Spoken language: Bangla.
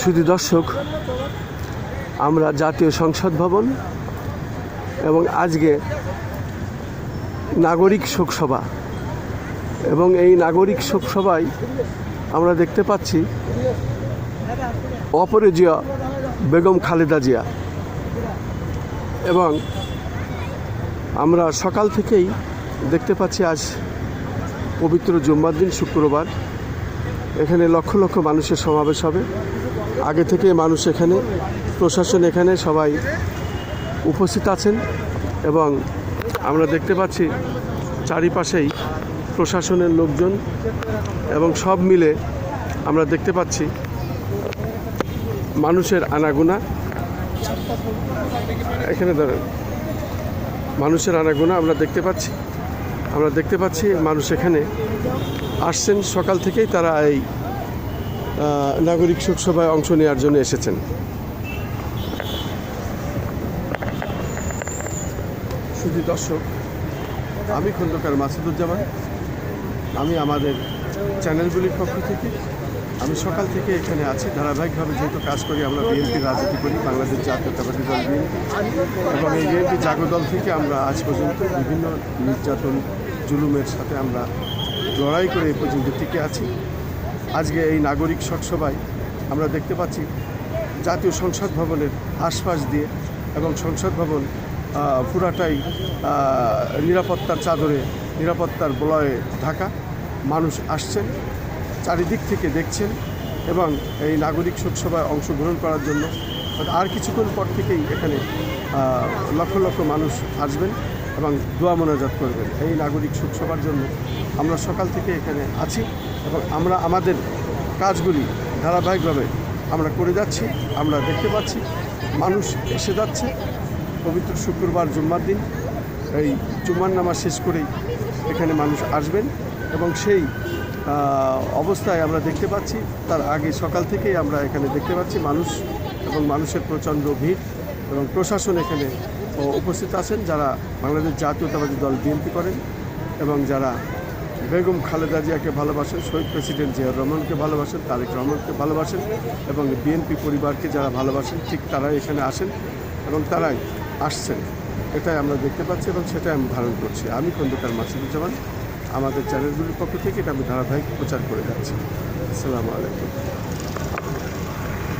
শুধু দর্শক, আমরা জাতীয় সংসদ ভবন এবং আজকে নাগরিক শোকসভা এবং এই নাগরিক শোকসভায় আমরা দেখতে পাচ্ছি অপরাজয় বেগম খালেদা জিয়া এবং আমরা সকাল থেকেই দেখতে পাচ্ছি আজ পবিত্র জুম্মার দিন শুক্রবার। এখানে লক্ষ লক্ষ মানুষের সমাবেশ হবে। আগে থেকে মানুষ এখানে, প্রশাসন এখানে সবাই উপস্থিত আছেন এবং আমরা দেখতে পাচ্ছি চারিপাশেই প্রশাসনের লোকজন এবং সব মিলে আমরা দেখতে পাচ্ছি মানুষের আনাগোনা। এখানে ধরেন মানুষের আনাগোনা আমরা দেখতে পাচ্ছি। আমরা দেখতে পাচ্ছি মানুষ এখানে আসছেন। সকাল থেকেই তারা এই নাগরিক শোকসভায় অংশ নেওয়ার জন্য এসেছেন। শুধু দর্শক, আমি খন্দকার মাসুদুজ্জামান। আমি আমাদের চ্যানেলগুলির পক্ষ থেকে, আমি সকাল থেকে এখানে আছি। ধারাবাহিকভাবে যেহেতু কাজ করি, আমরা বিএনপির রাজনীতি করি, বাংলাদেশ জাতীয়তাবাদী দল বিএনপি। এবং এই বিএনপি জাগো দল থেকে আমরা আজ পর্যন্ত বিভিন্ন নির্যাতন জুলুমের সাথে আমরা লড়াই করে এই পর্যন্ত টিকে আছি। আজকে এই নাগরিক সভায় আমরা দেখতে পাচ্ছি জাতীয় সংসদ ভবনের আশপাশ দিয়ে এবং সংসদ ভবন পুরাটাই নিরাপত্তার চাদরে, নিরাপত্তার বলয়ে ঢাকা। মানুষ আসছেন, চারিদিক থেকে দেখছেন এবং এই নাগরিক শোকসভায় অংশগ্রহণ করার জন্য। আর কিছুক্ষণ পর থেকেই এখানে লক্ষ লক্ষ মানুষ আসবেন। এবং দোয়া মোনাজাত করবেন। এই নাগরিক শোকসভার জন্য আমরা সকাল থেকে এখানে আছি এবং আমরা আমাদের কাজগুলি ধারাবাহিকভাবে আমরা করে যাচ্ছি, আমরা দেখতে পাচ্ছি, মানুষ এসে যাচ্ছে। পবিত্র শুক্রবার জুম্মার দিন, এই জুম্মার নামাজ শেষ করেই এখানে মানুষ আসবেন এবং সেই অবস্থায় আমরা দেখতে পাচ্ছি, তার আগে সকাল থেকেই আমরা এখানে দেখতে পাচ্ছি মানুষ এবং মানুষের প্রচণ্ড ভিড়। এবং প্রশাসন এখানে উপস্থিত আছেন যারা বাংলাদেশ জাতীয়তাবাদী দল বিএনপি করেন এবং যারা বেগম খালেদা জিয়াকে ভালোবাসেন, শহীদ প্রেসিডেন্ট জিয়া রহমানকে ভালোবাসেন, তারেক রহমানকে ভালোবাসেন এবং বিএনপি পরিবারকে যারা ভালোবাসেন, ঠিক তারাই এখানে আসেন এবং তারাই আসছেন। এটাই আমরা দেখতে পাচ্ছি এবং সেটাই আমি ধারণ করছি। আমি খন্দকার মাসিদুজ্জামান, আমাদের চ্যানেলগুলির পক্ষ থেকে এটা আমি ধারাবাহিক প্রচার করে যাচ্ছি। আসসালামু আলাইকুম।